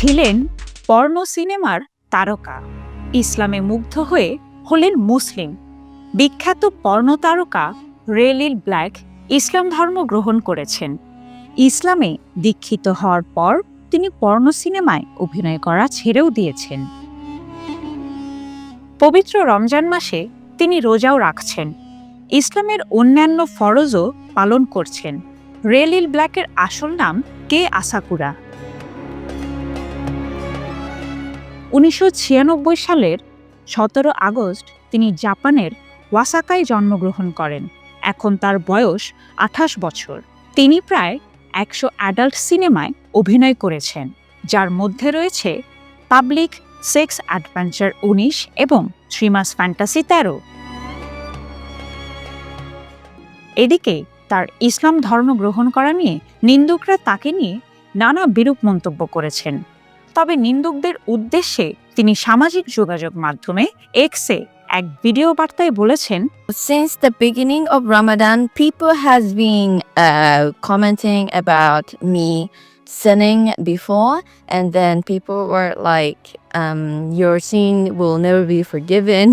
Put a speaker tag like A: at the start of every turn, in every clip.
A: ছিলেন পর্ণ সিনেমার তারকা। ইসলামে মুগ্ধ হয়ে হলেন মুসলিম। বিখ্যাত পর্ণ তারকা রেলিল ব্ল্যাক ইসলাম ধর্ম গ্রহণ করেছেন। ইসলামে দীক্ষিত হওয়ার পর তিনি পর্ণ সিনেমায় অভিনয় করা ছেড়েও দিয়েছেন। পবিত্র রমজান মাসে তিনি রোজাও রাখছেন। ইসলামের অন্যান্য ফরজও পালন করছেন। রেলিল ব্ল্যাকের আসল নাম কে আসাকুরা? উনিশশো ছিয়ানব্বই সালের সতেরো আগস্ট তিনি জাপানের ওয়াসাকায় জন্মগ্রহণ করেন। এখন তার বয়স আঠাশ বছর। তিনি প্রায় একশো অ্যাডাল্ট সিনেমায় অভিনয় করেছেন, যার মধ্যে রয়েছে পাবলিক সেক্স অ্যাডভেঞ্চার উনিশ এবং থ্রিমাস ফ্যান্টাসি তেরো। এদিকে তার ইসলাম ধর্ম গ্রহণ করা নিয়ে নিন্দুকরা তাকে নিয়ে নানা বিরূপ মন্তব্য করেছেন। তবে নিন্দুকদের উদ্দেশ্যে তিনি সামাজিক যোগাযোগ মাধ্যমে এক্সে এক ভিডিও বার্তায় বলেছেন
B: Since the beginning of Ramadan, people has been uh, commenting about me sinning before, and then people were like, um, "Your sin will never be forgiven.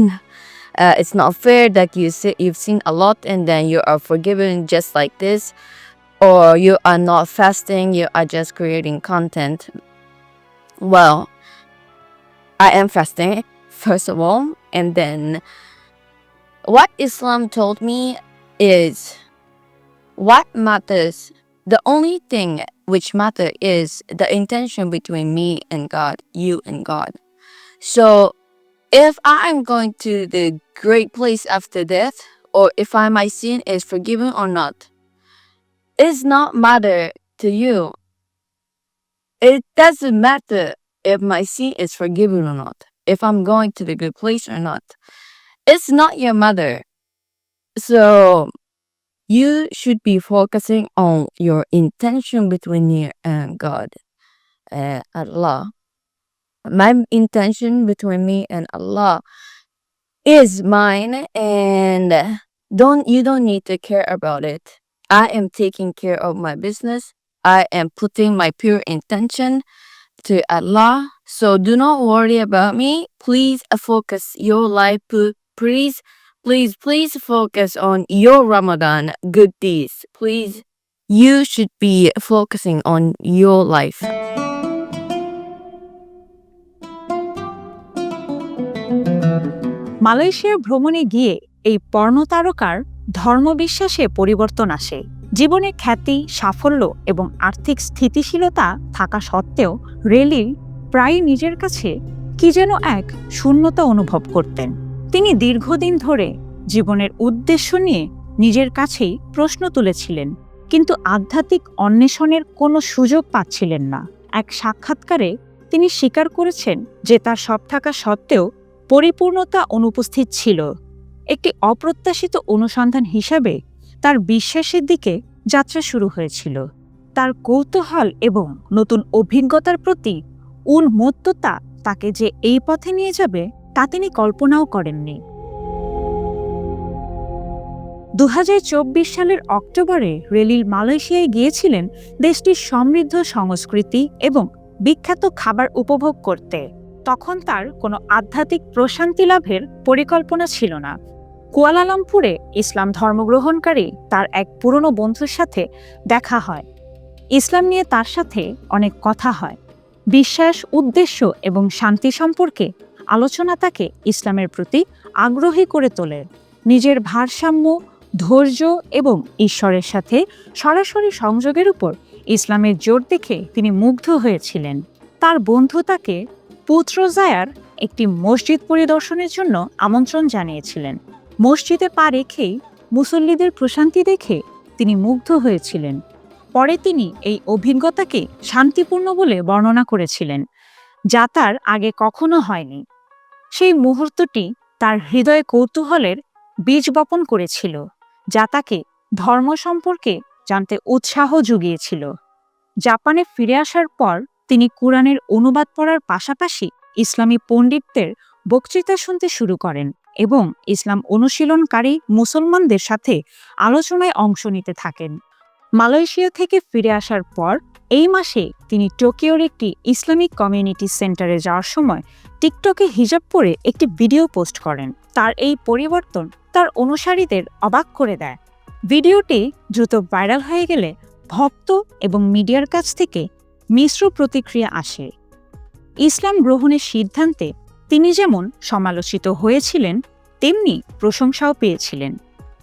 B: Uh, it's not fair that you si- you've sinned a lot and then you are forgiven just like this, or you are not fasting. You are just creating content." Well, I am fasting first of all, and then what Islam told me is what matters. The only thing which matter is the intention between me and God, you and God. So if I am going to the great place after death, or if I my sin is forgiven or not, it's not matter to you. It doesn't matter if my sin is forgiven or not, if I'm going to the good place or not it's not your mother. So you should be focusing on your intention between you and God, uh, Allah. My intention between me and Allah is mine, and don't you don't need to care about it. I am taking care of my business. I am putting my pure intention to Allah. So do not worry about me. Please uh, focus your life. pu- Please, please, please focus on your Ramadan good deeds. Please, you should be focusing on your life.
A: Malaysia ভ্রমণে গিয়ে এই পর্ণ তারকার ধর্মবিশ্বাসে পরিবর্তন আসে জীবনে খ্যাতি, সাফল্য এবং আর্থিক স্থিতিশীলতা থাকা সত্ত্বেও রেলিল প্রায় নিজের কাছে কি যেন এক শূন্যতা অনুভব করতেন। তিনি দীর্ঘদিন ধরে জীবনের উদ্দেশ্য নিয়ে নিজের কাছেই প্রশ্ন তুলেছিলেন, কিন্তু আধ্যাত্মিক অন্বেষণের কোনো সুযোগ পাচ্ছিলেন না। এক সাক্ষাৎকারে তিনি স্বীকার করেছেন যে তার সব থাকা সত্ত্বেও পরিপূর্ণতা অনুপস্থিত ছিল। একটি অপ্রত্যাশিত অনুসন্ধান হিসাবে তার বিশ্বাসের দিকে যাত্রা শুরু হয়েছিল। তার কৌতূহল এবং নতুন অভিজ্ঞতার প্রতি উন্মত্ততা তাকে যে এই পথে নিয়ে যাবে, তা তিনি কল্পনাও করেননি। দু হাজার চব্বিশ সালের অক্টোবরে রেলিল মালয়েশিয়ায় গিয়েছিলেন দেশটির সমৃদ্ধ সংস্কৃতি এবং বিখ্যাত খাবার উপভোগ করতে। তখন তার কোনো আধ্যাত্মিক প্রশান্তি লাভের পরিকল্পনা ছিল না। কুয়ালালামপুরে ইসলাম ধর্মগ্রহণকারী তার এক পুরনো বন্ধুর সাথে দেখা হয়। ইসলাম নিয়ে তার সাথে অনেক কথা হয়। বিশ্বাস, উদ্দেশ্য এবং শান্তি সম্পর্কে আলোচনা তাকে ইসলামের প্রতি আগ্রহী করে তোলে। নিজের ভারসাম্য, ধৈর্য এবং ঈশ্বরের সাথে সরাসরি সংযোগের উপর ইসলামের জোর দেখে তিনি মুগ্ধ হয়েছিলেন। তার বন্ধু তাকে পুত্রজায়ার একটি মসজিদ পরিদর্শনের জন্য আমন্ত্রণ জানিয়েছিলেন। মসজিদে পা রেখেই মুসল্লিদের প্রশান্তি দেখে তিনি মুগ্ধ হয়েছিলেন। পরে তিনি এই অভিজ্ঞতাকে শান্তিপূর্ণ বলে বর্ণনা করেছিলেন, যা তার আগে কখনো হয়নি। সেই মুহূর্তটি তার হৃদয়ে কৌতূহলের বীজ বপন করেছিল, যা তাকে ধর্ম সম্পর্কে জানতে উৎসাহ জুগিয়েছিল। জাপানে ফিরে আসার পর তিনি কুরআনের অনুবাদ পড়ার পাশাপাশি ইসলামী পণ্ডিতদের বক্তৃতা শুনতে শুরু করেন। এবং ইসলাম অনুশীলনকারী মুসলমানদের সাথে আলোচনায় অংশ নিতে থাকেন। মালয়েশিয়া থেকে ফিরে আসার পর এই মাসে তিনি টোকিওর একটি ইসলামিক কমিউনিটি সেন্টারে যাওয়ার সময় টিকটকে হিজাব পরে একটি ভিডিও পোস্ট করেন। তার এই পরিবর্তন তার অনুসারীদের অবাক করে দেয়। ভিডিওটি দ্রুত ভাইরাল হয়ে গেলে ভক্ত এবং মিডিয়ার কাছ থেকে মিশ্র প্রতিক্রিয়া আসে। ইসলাম গ্রহণের সিদ্ধান্তে তিনি যেমন সমালোচিত হয়েছিলেন, তেমনি প্রশংসাও পেয়েছিলেন।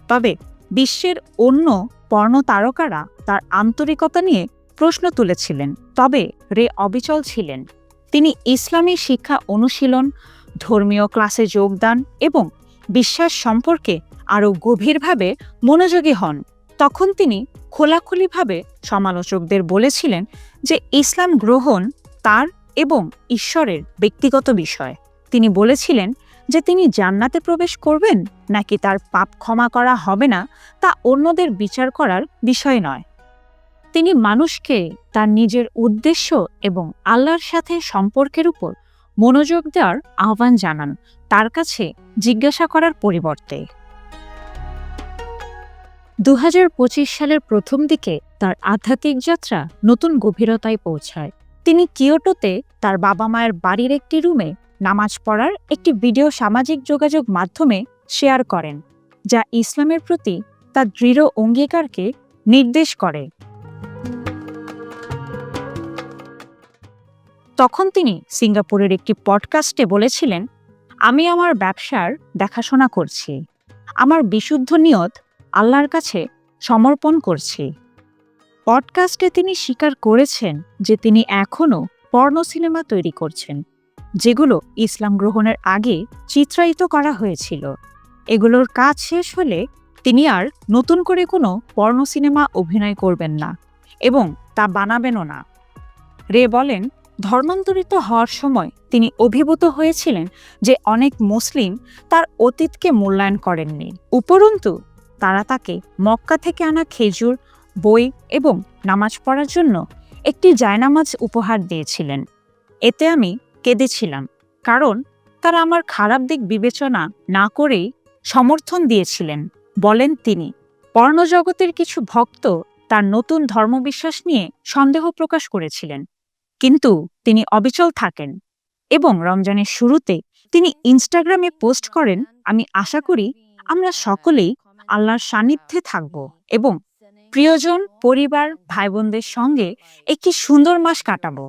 A: তবে বিশ্বের অন্য পর্ণ তারকারা তার আন্তরিকতা নিয়ে প্রশ্ন তুলেছিলেন, তবে রে অবিচল ছিলেন। তিনি ইসলামী শিক্ষা অনুশীলন, ধর্মীয় ক্লাসে যোগদান এবং বিশ্বাস সম্পর্কে আরও গভীরভাবে মনোযোগী হন। তখন তিনি খোলাখুলিভাবে সমালোচকদের বলেছিলেন যে ইসলাম গ্রহণ তার এবং ঈশ্বরের ব্যক্তিগত বিষয়। তিনি বলেছিলেন যে তিনি জান্নাতে প্রবেশ করবেন নাকি তার পাপ ক্ষমা করা হবে না, তা অন্যদের বিচার করার বিষয় নয়। তিনি মানুষকে তার নিজের উদ্দেশ্য এবং আল্লাহর সাথে সম্পর্কের উপর মনোযোগ দেওয়ার আহ্বান জানান, তার কাছে জিজ্ঞাসা করার পরিবর্তে। দু হাজার পঁচিশ সালের প্রথম দিকে তার আধ্যাত্মিক যাত্রা নতুন গভীরতায় পৌঁছায়। তিনি কিয়োটোতে তার বাবা মায়ের বাড়ির একটি রুমে নামাজ পড়ার একটি ভিডিও সামাজিক যোগাযোগ মাধ্যমে শেয়ার করেন, যা ইসলামের প্রতি তার দৃঢ় অঙ্গীকারকে নির্দেশ করে। তখন তিনি সিঙ্গাপুরের একটি পডকাস্টে বলেছিলেন, আমি আমার ব্যবসার দেখাশোনা করছি। আমার বিশুদ্ধ নিয়ত আল্লাহর কাছে সমর্পণ করছি। পডকাস্টে তিনি স্বীকার করেছেন যে তিনি এখনও পর্ণ সিনেমা তৈরি করছেন। যেগুলো ইসলাম গ্রহণের আগে চিত্রায়িত করা হয়েছিল। এগুলোর কাজ শেষ হলে তিনি আর নতুন করে কোনো পর্ণ সিনেমা অভিনয় করবেন না এবং তা বানাবেনও না। রে বলেন, ধর্মান্তরিত হওয়ার সময় তিনি অভিভূত হয়েছিলেন যে অনেক মুসলিম তার অতীতকে মূল্যায়ন করেননি। উপরন্তু, তারা তাকে মক্কা থেকে আনা খেজুর, বই এবং নামাজ পড়ার জন্য একটি জায়নামাজ উপহার দিয়েছিলেন। এতে আমি কেঁদেছিলাম, কারণ তারা আমার খারাপ দিক বিবেচনা না করেই সমর্থন দিয়েছিলেন, বলেন তিনি। পর্ণজগতের কিছু ভক্ত তার নতুন ধর্মবিশ্বাস নিয়ে সন্দেহ প্রকাশ করেছিলেন, কিন্তু তিনি অবিচল থাকেন এবং রমজানের শুরুতে তিনি ইনস্টাগ্রামে পোস্ট করেন, আমি আশা করি আমরা সকলেই আল্লাহর সান্নিধ্যে থাকব এবং প্রিয়জন, পরিবার ভাই বোনদের সঙ্গে একটি সুন্দর মাস কাটাবো।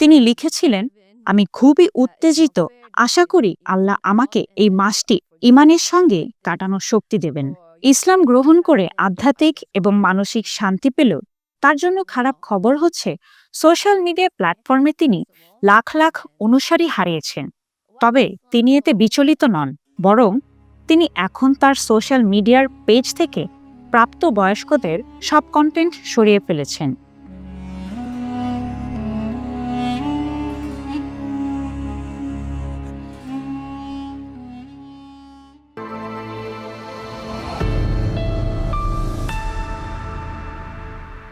A: তিনি লিখেছিলেন আমি খুবই উত্তেজিত। আশা করি আল্লাহ আমাকে এই মাসটি ইমানের সঙ্গে কাটানোর শক্তি দেবেন। ইসলাম গ্রহণ করে আধ্যাত্মিক এবং মানসিক শান্তি পেলেও তার জন্য খারাপ খবর হচ্ছে সোশ্যাল মিডিয়া প্ল্যাটফর্মে তিনি লাখ লাখ অনুসারী হারিয়েছেন। তবে তিনি এতে বিচলিত নন, বরং তিনি এখন তার সোশ্যাল মিডিয়ার পেজ থেকে প্রাপ্ত বয়স্কদের সব কন্টেন্ট সরিয়ে ফেলেছেন।